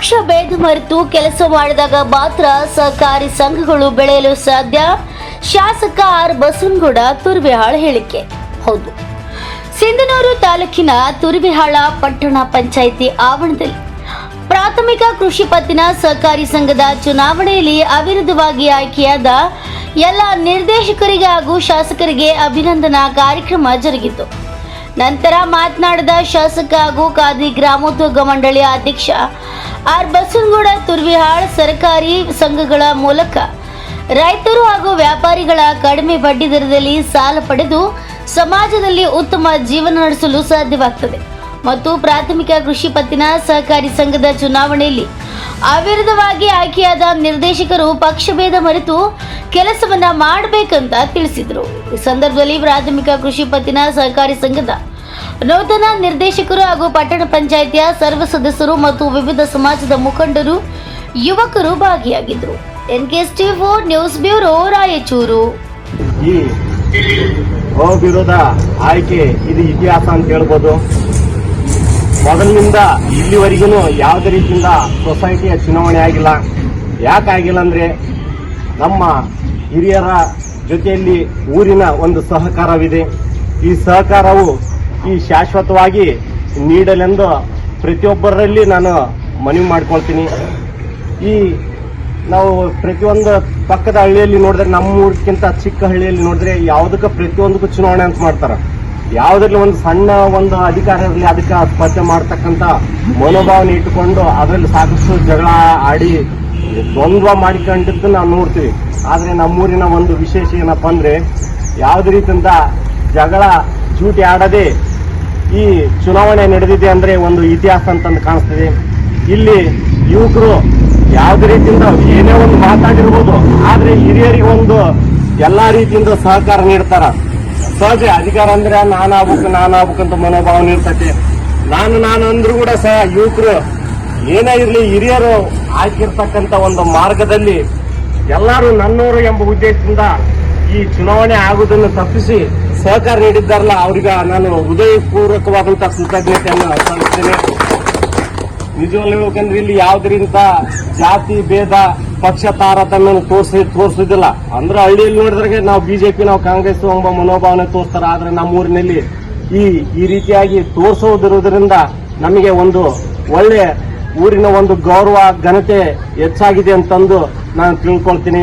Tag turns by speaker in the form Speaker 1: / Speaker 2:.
Speaker 1: ಪಕ್ಷ ಭೇದ ಮರೆತು ಕೆಲಸ ಮಾಡಿದಾಗ ಮಾತ್ರ ಸಹಕಾರಿ ಸಂಘಗಳು ಬೆಳೆಯಲು ಸಾಧ್ಯ. ಶಾಸಕ ಆರ್. ಬಸವನಗೌಡ ತುರ್ವಿಹಾಳ್ ಹೇಳಿಕೆ. ಹೌದು. ಸಿಂಧನೂರು ತಾಲೂಕಿನ ತುರ್ವಿಹಾಳ ಪಟ್ಟಣ ಪಂಚಾಯಿತಿ ಆವರಣದಲ್ಲಿ ಪ್ರಾಥಮಿಕ ಕೃಷಿ ಪತ್ತಿನ ಸಹಕಾರಿ ಸಂಘದ ಚುನಾವಣೆಯಲ್ಲಿ ಅವಿರುದ್ಧವಾಗಿ ಆಯ್ಕೆಯಾದ ಎಲ್ಲ ನಿರ್ದೇಶಕರಿಗೆ ಹಾಗೂ ಶಾಸಕರಿಗೆ ಅಭಿನಂದನಾ ಕಾರ್ಯಕ್ರಮ ಜರುಗಿತು. ನಂತರ ಮಾತನಾಡಿದ ಶಾಸಕ ಹಾಗೂ ಖಾದಿ ಗ್ರಾಮೋದ್ಯೋಗ ಮಂಡಳಿಯ ಅಧ್ಯಕ್ಷ ಆರ್ ಬಸನಗೌಡ ತುರ್ವಿಹಾಳ್ ಸರ್ಕಾರಿ ಸಂಘಗಳ ಮೂಲಕ ರೈತರು ಹಾಗೂ ವ್ಯಾಪಾರಿಗಳ ಕಡಿಮೆ ಬಡ್ಡಿ ದರದಲ್ಲಿ ಸಾಲ ಪಡೆದು ಸಮಾಜದಲ್ಲಿ ಉತ್ತಮ ಜೀವನ ನಡೆಸಲು ಸಾಧ್ಯವಾಗ್ತದೆ. ಮತ್ತು ಪ್ರಾಥಮಿಕ ಕೃಷಿ ಪತ್ತಿನ ಸಹಕಾರಿ ಸಂಘದ ಚುನಾವಣೆಯಲ್ಲಿ ಅವಿರೋಧವಾಗಿ ಆಯ್ಕೆಯಾದ ನಿರ್ದೇಶಕರು ಪಕ್ಷಭೇದ ಮರೆತು ಕೆಲಸವನ್ನ ಮಾಡಬೇಕಂತ ತಿಳಿಸಿದರು. ಈ ಸಂದರ್ಭದಲ್ಲಿ ಪ್ರಾಥಮಿಕ ಕೃಷಿ ಪತ್ತಿನ ಸಹಕಾರಿ ಸಂಘದ ನೂತನ ನಿರ್ದೇಶಕರು ಹಾಗೂ ಪಟ್ಟಣ ಪಂಚಾಯಿತಿಯ ಸರ್ವ ಸದಸ್ಯರು ಮತ್ತು ವಿವಿಧ ಸಮಾಜದ ಮುಖಂಡರು, ಯುವಕರು ಭಾಗಿಯಾಗಿದ್ದರು. NKS T four news bureau Raichur.
Speaker 2: ಅವಿರೋಧ ಆಯ್ಕೆ ಇದು ಇತಿಹಾಸ ಅಂತ ಹೇಳ್ಬೋದು. ಮೊದಲಿನಿಂದ ಇಲ್ಲಿವರೆಗೂ ಯಾವುದೇ ರೀತಿಯಿಂದ ಸೊಸೈಟಿಯ ಚುನಾವಣೆ ಆಗಿಲ್ಲ. ಯಾಕಾಗಿಲ್ಲ ಅಂದ್ರೆ ನಮ್ಮ ಹಿರಿಯರ ಜೊತೆಯಲ್ಲಿ ಊರಿನ ಒಂದು ಸಹಕಾರವಿದೆ. ಈ ಸಹಕಾರವು ಈ ಶಾಶ್ವತವಾಗಿ ನೀಡಲೆಂದು ಪ್ರತಿಯೊಬ್ಬರಲ್ಲಿ ನಾನು ಮನವಿ ಮಾಡ್ಕೊಳ್ತೀನಿ. ಈ ನಾವು ಪ್ರತಿಯೊಂದು ಪಕ್ಕದ ಹಳ್ಳಿಯಲ್ಲಿ ನೋಡಿದ್ರೆ ನಮ್ಮ ಊರಿಗಿಂತ ಚಿಕ್ಕ ಹಳ್ಳಿಯಲ್ಲಿ ನೋಡಿದ್ರೆ ಯಾವುದಕ್ಕೆ ಪ್ರತಿಯೊಂದಕ್ಕೂ ಚುನಾವಣೆ ಅಂತ ಮಾಡ್ತಾರೆ. ಯಾವುದರಲ್ಲಿ ಒಂದು ಸಣ್ಣ ಒಂದು ಅಧಿಕಾರ ಇರಲಿ, ಅದಕ್ಕೆ ಸ್ಪರ್ಧೆ ಮಾಡ್ತಕ್ಕಂಥ ಮನೋಭಾವನೆ ಇಟ್ಟುಕೊಂಡು ಅದರಲ್ಲಿ ಸಾಕಷ್ಟು ಜಗಳ ಆಡಿ ದ್ವಂದ್ವ ಮಾಡಿಕೊಂಡಿದ್ದು ನಾವು ನೋಡ್ತೀವಿ. ಆದರೆ ನಮ್ಮೂರಿನ ಒಂದು ವಿಶೇಷ ಏನಪ್ಪ ಅಂದರೆ, ಯಾವುದೇ ರೀತಿಯಿಂದ ಜಗಳ ಜೂಟಿ ಆಡದೆ ಈ ಚುನಾವಣೆ ನಡೆದಿದೆ ಅಂದ್ರೆ ಒಂದು ಇತಿಹಾಸ ಅಂತಂದು ಕಾಣಿಸ್ತಿದೆ. ಇಲ್ಲಿ ಯುವಕರು ಯಾವುದೇ ರೀತಿಯಿಂದ ಏನೇ ಒಂದು ಮಾತಾಡಿರ್ಬೋದು, ಆದ್ರೆ ಹಿರಿಯರಿಗೆ ಒಂದು ಎಲ್ಲಾ ರೀತಿಯಿಂದ ಸಹಕಾರ ನೀಡ್ತಾರ. ಸಹಜ ಅಧಿಕಾರ ಅಂದ್ರೆ ನಾನು ಆಗ್ಬೇಕು ನಾನು ಆಗ್ಬೇಕು ಅಂತ ಮನೋಭಾವನೆ ನೀಡ್ತತಿ ನಾನು ನಾನು ಅಂದ್ರೂ ಕೂಡ ಸಹ ಯುವಕರು ಏನೇ ಇರಲಿ ಹಿರಿಯರು ಹಾಕಿರ್ತಕ್ಕಂತ ಒಂದು ಮಾರ್ಗದಲ್ಲಿ ಎಲ್ಲರೂ ನನ್ನೂರು ಎಂಬ ಉದ್ದೇಶದಿಂದ ಈ ಚುನಾವಣೆ ಆಗುವುದನ್ನು ತಪ್ಪಿಸಿ ಸಹಕಾರ ನೀಡಿದ್ದಾರಲ್ಲ, ಅವ್ರಿಗೆ ನಾನು ಹೃದಯಪೂರ್ವಕವಾದಂತಹ ಕೃತಜ್ಞತೆಯನ್ನು ಸಲ್ಲಿಸ್ತೇನೆ. ನಿಜವಾಗ್ಲೂ ಹೇಳ್ಬೇಕಂದ್ರೆ ಇಲ್ಲಿ ಯಾವ್ದ್ರಿಂದ ಜಾತಿ, ಭೇದ, ಪಕ್ಷ ತಾರತಮ್ಯ ತೋರಿಸಿ ತೋರಿಸಿದಿಲ್ಲ. ಅಂದ್ರೆ ಹಳ್ಳಿಯಲ್ಲಿ ನೋಡಿದ್ರೆ ನಾವು ಬಿಜೆಪಿ, ನಾವು ಕಾಂಗ್ರೆಸ್ ಎಂಬ ಮನೋಭಾವನೆ ತೋರಿಸ್ತಾರೆ. ಆದ್ರೆ ನಮ್ಮ ಊರಿನಲ್ಲಿ ಈ ಈ ರೀತಿಯಾಗಿ ತೋರಿಸೋದಿರುವುದರಿಂದ ನಮಗೆ ಒಂದು ಒಳ್ಳೆ ಊರಿನ ಒಂದು ಗೌರವ, ಘನತೆ ಹೆಚ್ಚಾಗಿದೆ ಅಂತಂದು ನಾನು ತಿಳ್ಕೊಳ್ತೀನಿ.